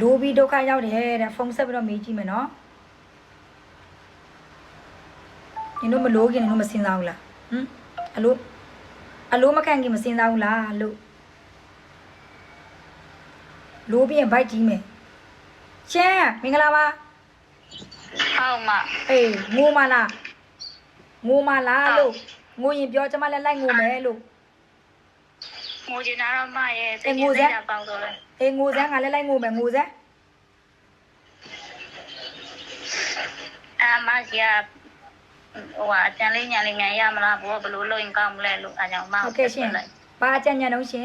လိုပြီးဒုက္ခရောက်တယ်တဲ့ဖုန်းဆက်ပြီးတော့မေးကြည့်မယ်နော်နင်တို့မလိုခင်နင်တို့မစင်စားဘူးလားဟမ်အလိုအလိုမခံခင်မစင်စားဘူးလားလို့လိုပြီးရင်ဘိုက်ကြီးမယ်ရှမ်းမင်္ဂလာပါဟုတ်မအေးငိုမလားငိုမလားဟုတ်လို့ငိုရင်ပြောကျမလည်းလိုက်ငိုမယ်လို့ ငိုချင်တာတော့မရဲ့စိအေးတ်ငိုကြီးစမ်းစိတ်ဓာတ်ပေါင်းတော့လဲအေးငိုစမ်းငါလည်းလိုက်ငိုမယ်ငိုစမ်းအာမကြီးကဟိုကအတန်လေးညာလေးညာရမလားဘောဘယ်လိုလုပ်ရင်ကောင်းမလဲလို့အားကြောင့်မဟုတ်ကဲ့ရှင်ဘာအကြံဉာဏ်တော့ရှင်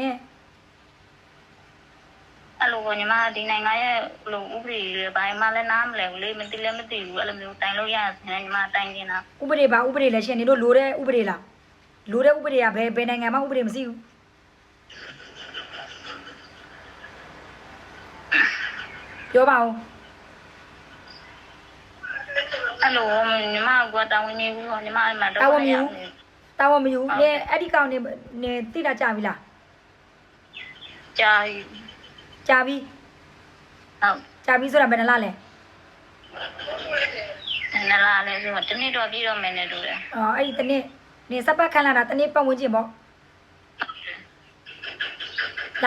အဲ့လိုကိုညီမဒီနိုင်ငံရဲ့ဘလို့ဥပဒေတွေဘာမှလည်းနားမလဲဘူးလေမသိလည်းမသိဘူးအဲ့လိုမျိုးတိုင်လို့ရရင်ညီမတိုင်နေတာဥပဒေပါဥပဒေလည်းရှင်နေတို့လိုတဲ့ဥပဒေလားလိုတဲ့ဥပဒေကဘယ်ဘယ်နိုင်ငံမှာဥပဒေမရှိဘူး ပြောပါဦးအဲ့လိုညီမကတောင်းဝင်နေဘူးညီမအဲ့မှာတော့တာဝန်မယူနေအဲ့ဒီကောင်နေနေတိတာကြပြီလားကြာကြပြီဟုတ်ကြပြီဆိုတာဘယ်နှလားလဲနလာလဲဆိုတော့တနေ့တော့ပြီးတော့မယ်နဲ့တူတယ်အော်အဲ့ဒီတနေ့နေစပတ်ခန့်လာတာတနေ့ပတ်ဝန်းကျင်ပေါ့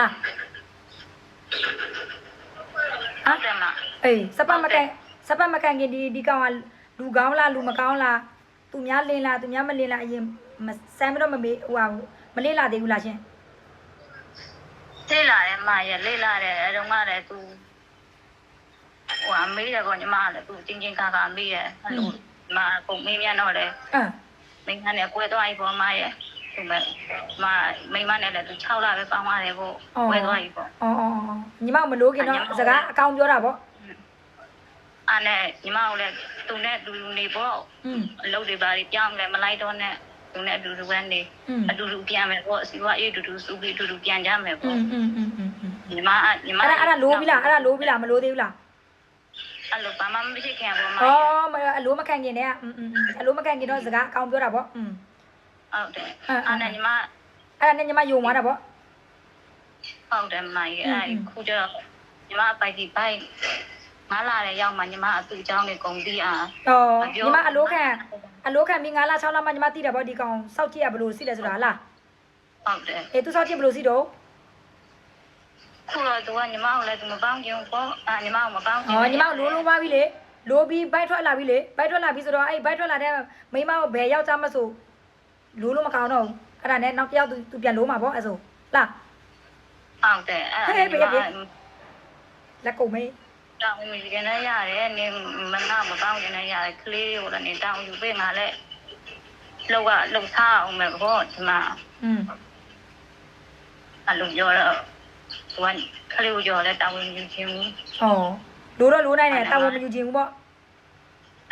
လာဟုတ်တယ်မအေးစပတ်မကန်စပတ်မကန်ခင်ဒီဒီကောင်ကလူကောင်းလားလူမကောင်းလားသူများလင်းလားသူများမလင်းလားအရင်မဆမ်းမတော့မမေးဟိုဟာမလေးလာသေးဘူးလားရှင်လေးလာတယ်မရဲ့လေးလာတယ်အဲတော့ကလည်းသူဟိုအမေးတယ်ကောညီမလည်းသူချင်းချင်းခါခါမေးတယ်အဲ့လိုမပုံမေးမြန်တော့လေအင်းမိန်းမနဲ့ကွဲသွားပြီပေါ့မရဲ့ ဆိုမဲ့မမိမနဲ့လည်းသူ6လပဲပေါင်းရတယ်ပေါ့ဝယ်သွားပြီပေါ့အော်အော်ညီမမလို့ခင်တော့စကားအကောင်ပြောတာပေါ့အဲ့နဲ့ညီမကိုလည်းသူနဲ့အတူတူနေပေါ့အလုပ်တွေပါတွေပြောင်းလဲမလိုက်တော့နဲ့သူနဲ့အတူတူပဲနေအတူတူပြန်မယ်ပေါ့စီဝါအေးအတူတူစုပြီးအတူတူပြန်ကြမယ်ပေါ့ညီမညီမအဲ့ဒါအဲ့ဒါလိုးပြီလားအဲ့ဒါလိုးပြီလားမလိုးသေးဘူးလားအလိုပါမမရှိခင်ပေါ့မ။အော်မအလိုမခံခင်တည်းကအင်းအလိုမခံခင်တော့စကားအကောင်ပြောတာပေါ့။အင်း။ ဟုတ်တယ်အဲ့နဲ့ညီမအဲ့ဒါနဲ့ညီမယုံသွားတာပေါ့ဟုတ်တယ်မကြီးအဲ့ခုကျတော့ညီမပိုက်ဒီပိုက်ငါလာတဲ့ရောက်မှညီမအတူအကြောင်းတွေကုန်ပြီးအားအော်ညီမအလိုခံအလိုခံပြီး9လ6လမှညီမသိတယ်ပေါ့ဒီကောင်စောက်ကြည့်ရဘလို့စီလဲဆိုတာလားဟုတ်တယ်အေးသူစောက်ကြည့်ဘလို့စီတော့ခုတော့သူကညီမကိုလည်းသူမပေါင်းကြဘူးပေါ့အာညီမကိုမပေါင်းကြအော်ညီမလိုလိုပါပြီလေလိုပြီးဘိုက်ထွက်လာပြီလေဘိုက်ထွက်လာပြီဆိုတော့အဲ့ဘိုက်ထွက်လာတဲ့မိမကိုဘယ်ယောက်ျားမဆို လိုလိုမကောင်းတော့ဘူးအဲ့ဒါနဲ့နောက်တစ်ယောက်သူသူပြန်လိုမှာပေါ့အဲ့ဆိုလားဟုတ်တယ်အဲ့ညီမလက်ကုန်မေးတောင်းမိကနေရတယ်နေမနာမပေါင်းနေရတယ်ကလေးကိုလည်းတောင်းယူပေးငါလည်းလောက်ကလောက်ထားအောင်မယ်ပေါ့ဒီမှာอืมအဲ့လိုပြောတော့သူကကလေးကိုကြော်လဲတောင်းဝင်ယူခြင်းဘူးဩလိုတော့လိုနိုင်တယ်တာဝန်မယူချင်ဘူးပေါ့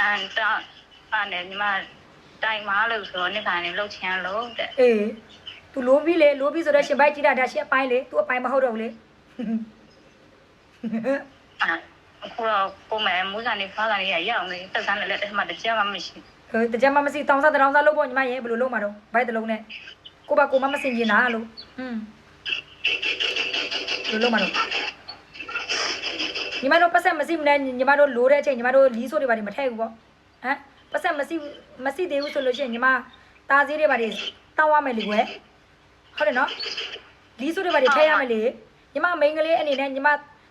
အန်တာအဲ့နဲ့ညီမ တိုင်မာလို့ဆိုတော့နေ့တိုင်းလှုပ်ချင်လို့တဲ့အေးသူလိုပြီးလေလိုပြီးဆိုတော့ရှင်ဘိုက်ကြည့်တာဒါရှင်အပိုင်းလေသူအပိုင်းမဟုတ်တော့ဘူးလေအခုတော့ပုံမှန်မူးစာနေဖားစာနေရရအောင်လေသက်ဆန်းလည်းတစ်မှတစ်ချက်မှမရှိဟိုတကြမမရှိတောင်းစားတောင်းစားလို့ပေါ့ညီမရဲ့ဘယ်လိုလုပ်မှာတော့ဘိုက်တလုံးနဲ့ကိုဘကိုမမစင်ကျင်တာလို့อืมဘယ်လိုလုပ်မှာတော့ညီမတို့ပတ်ဆက်မရှိမနဲ့ညီမတို့လိုတဲ့အချိန်ညီမတို့လီးဆိုးတွေပါနေမထည့်ဘူးပေါ့ဟမ် ပတ်ဆက်မရှိမရှိသေးဘူးဆိုလို့ရှိရင်ညီမတားဈေးတွေပါတယ်တောက်ရမယ်လေကွယ်ဟုတ်တယ်နော်လီးဆိုတွေပါတယ်ထည့်ရမယ်လေညီမမိန်းကလေးအနေနဲ့ညီမ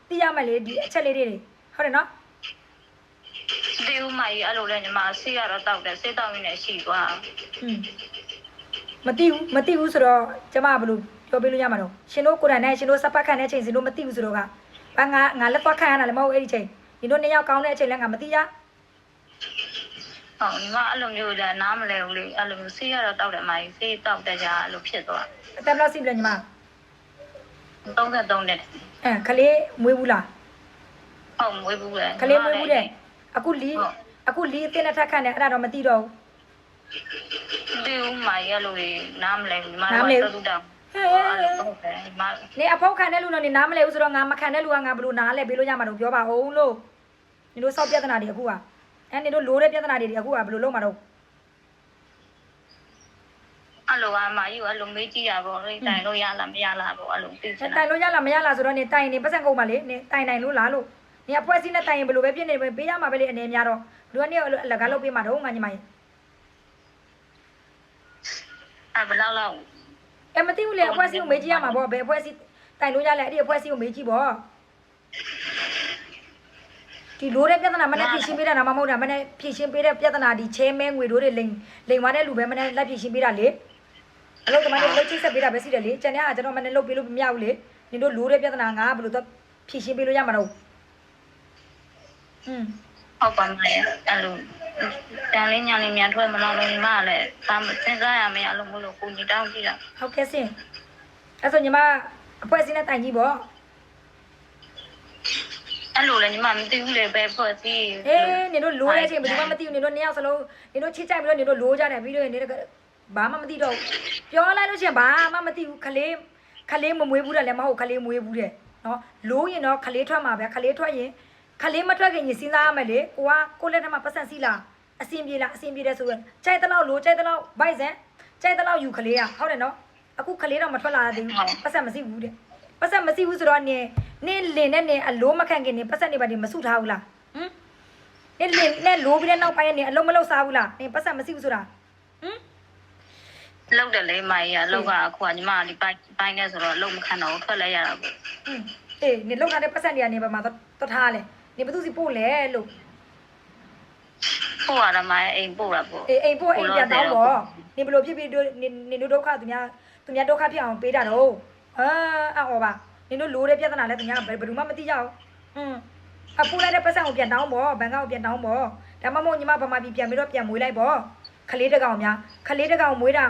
သိရမယ်လေဒီအချက်လေးတွေဟုတ်တယ်နော်ဒီဦးမကြီးအဲ့လိုလဲညီမဆေးရတော့တောက်တယ်ဆေးတောက်ရင်းနဲ့ရှိသွားอืมမသိဘူးမသိဘူးဆိုတော့ကျမဘယ်လိုပြောပြလို့ရမှာတော့ရှင်တို့ကိုယ်တိုင်နဲ့ရှင်တို့စပတ်ခန့်တဲ့အချိန်ရှင်တို့မသိဘူးဆိုတော့ကဘာငါငါလက်သွားခန့်ရတာလည်းမဟုတ်အဲ့ဒီချိန်ရှင်တို့နှစ်ယောက်ကောင်းတဲ့အချိန်လည်းငါမသိရ ဟုတ်ညီမအဲ့လိုမျိုးလည်းနားမလဲဘူးလေအဲ့လိုမျိုးဆေးရတော့တောက်တယ်မကြီးဆေးတောက်တဲ့ကြာအဲ့လိုဖြစ်သွားအသက်ဘယ်လောက်ရှိပြီလဲညီမ33နဲ့အဲခလေးမွေးဘူးလားဟုတ်မွေးဘူးလေခလေးမွေးဘူးတဲ့အခုလီအခုလီအတင်းနဲ့ထက်ခန့်တယ်အဲ့ဒါတော့မသိတော့ဘူးဒီဦးမကြီးအဲ့လိုနားမလဲဘူးညီမတို့တူတောက်ဟဲအဲ့လို့ဟုတ်တယ်ညီမနေအဖောက်ခံတဲ့လူတော့နေနားမလဲဘူးဆိုတော့ငါမခံတဲ့လူကငါဘယ်လိုနားလဲပေးလို့ရမှာတော့ပြောပါဦးလို့ညီတို့စောက်ပြဿနာတွေအခုက အဲညီတို့လိုတဲ့ပြဿနာတွေအခုကဘယ်လိုလုပ်မှာတော့အအဲ့လိုအမကြီးကအဲ့လိုမေးကြည့်ရပေါ့လေတိုင်လို့ရလားမရလားပေါ့အဲ့လိုသိချင်တာတိုင်လို့ရလားမရလားဆိုတော့နေတိုင်နေပတ်စံကုန်ပါလေနေတိုင်နိုင်လို့လားလို့နေအဖွဲစီးနဲ့တိုင်ရင်ဘယ်လိုပဲဖြစ်နေပဲပေးရမှာပဲလေအနေများတော့လူကနေအလကားလုပ်ပေးမှာတော့ငါညီမကြီးအဲ့ဘယ်လောက်လောက်အဲမသိဘူးလေအဖွဲစီးကိုမေးကြည့်ရမှာပေါ့ဘယ်အဖွဲစီးတိုင်လို့ရလဲအဲ့ဒီအဖွဲစီးကိုမေးကြည့်ပေါ့ ဒီလိုတဲ့ပြဿနာမနဲ့ဖြည့်ရှင်းပေးတာနာမမဟုတ်တာမနဲ့ဖြည့်ရှင်းပေးတဲ့ပြဿနာဒီချဲမဲငွေတို့တွေလိန်လိန်သွားတဲ့လူပဲမနဲ့လက်ဖြည့်ရှင်းပေးတာလေအလုပ်တမတွေအလုပ်ချိတ်ဆက်ပေးတာပဲရှိတယ်လေကျန်တဲ့အားကျွန်တော်မနဲ့လုပ်ပေးလို့မရဘူးလေနင်တို့လိုတဲ့ပြဿနာငါဘယ်လိုတော့ဖြည့်ရှင်းပေးလို့ရမှာတော့อืมဟုတ်ပါမယ်အဲ့လိုတန်လေးညာလေးမြန်ထွက်မလို့ညီမလည်းဒါမစဉ်းစားရမယ်အဲ့လိုမလို့ကိုကြီးတောင်းကြည့်တာဟုတ်ကဲ့စင်အဲ့ဆိုညီမအဖွဲစင်းနဲ့တိုင်ကြီးပေါ့ အဲ့လိုလည်းညီမမသိဘူးလေပဲဖွဲ့စီအေးနင်တို့လိုတဲ့အချိန်ဘယ်သူမှမသိဘူးနင်တို့နှစ်ယောက်စလုံးနင်တို့ချစ်ကြိုက်ပြီးတော့နင်တို့လိုကြတယ်ပြီးတော့နင်တို့ဘာမှမသိတော့ဘူးပြောလိုက်လို့ရှိရင်ဘာမှမသိဘူးခလေးခလေးမမွေးဘူးတယ်လည်းမဟုတ်ခလေးမွေးဘူးတဲ့နော်လိုးရင်တော့ခလေးထွက်မှာပဲခလေးထွက်ရင်ခလေးမထွက်ခင်ရင်စဉ်းစားရမယ်လေကိုကကိုလက်ထက်မှာပတ်စံစီလားအစင်ပြေလားအစင်ပြေတယ်ဆိုရင်ကြိုက်တဲ့လောက်လိုကြိုက်တဲ့လောက်ဘိုက်စံကြိုက်တဲ့လောက်ယူခလေးอ่ะဟုတ်တယ်နော်အခုခလေးတော့မထွက်လာသေးဘူးပတ်စံမစီဘူးတဲ့ ပတ်စံမစီဘူးဆိုတော့နင်နင်လင်နဲ့နင်အလိုးမခံခင်နင်ပတ်စံနေပါဒီမစုထားဘူးလားဟမ်နင်လင်နဲ့လိုးပြီးတဲ့နောက်ပိုင်းနင်အလုံးမလုံးစားဘူးလားနင်ပတ်စံမစီဘူးဆိုတာဟမ်လောက်တယ်လေမကြီးကလောက်ကအခုကညီမဒီပိုင်းပိုင်းနဲ့ဆိုတော့လုံးမခံတော့ထွက်လဲရတာပေါ့อืมအေးနေလောက်ထားတဲ့ပတ်စံတွေကနေပါမှာတော့ထားလဲနေဘသူစီပို့လဲလို့ပို့ရတာမအိမ်ပို့တာပေါ့အေးအိမ်ပို့အိမ်ပြန်တော့ပေါ့နေဘလို့ဖြစ်ပြီးတို့နေနေတို့ဒုက္ခသူများသူများဒုက္ခဖြစ်အောင်ပေးတာတော့ အာအော်ပါနေတို့လိုတဲ့ပြဿနာလဲသူများဘယ်သူမှမသိကြဘူးอืมအပူလိုက်တဲ့ပတ်စံကိုပြန်တောင်းပေါ့ဘန်ကောက်ကိုပြန်တောင်းပေါ့ဒါမှမဟုတ်ညီမဗမာပြည်ပြန်ပြီးတော့ပြန်မွေးလိုက်ပေါ့ခလေးတစ်ကောင်များခလေးတစ်ကောင်မွေးတာ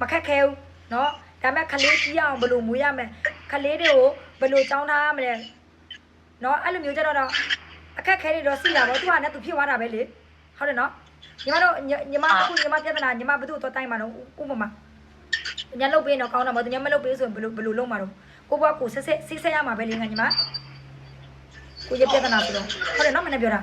မခက်ခဲဘူးเนาะဒါပေမဲ့ခလေးကြီးအောင်ဘယ်လိုမွေးရမလဲခလေးတွေကိုဘယ်လိုတောင်းထားရမလဲเนาะအဲ့လိုမျိုးကြတော့တော့အခက်ခဲတွေတော့စီလာတော့သူကလည်းသူဖြစ်သွားတာပဲလေဟုတ်တယ်เนาะညီမတို့ညီညီမအခုညီမပြဿနာညီမဘယ်သူ့တော့တိုင်းမှာတော့ဥပမာ သူများလုတ်ပေးတော့ကောင်းတာမဟုတ်သူများမလုတ်ပေးဆိုရင်ဘယ်လိုဘယ်လိုလုပ်မှာတော့ကိုဘွားကိုဆက်ဆက်စိတ်ဆက်ရမှာပဲလေငါညီမကိုရပြဿနာဆိုတော့ဟုတ်တယ်နော်မင်းပြောတာ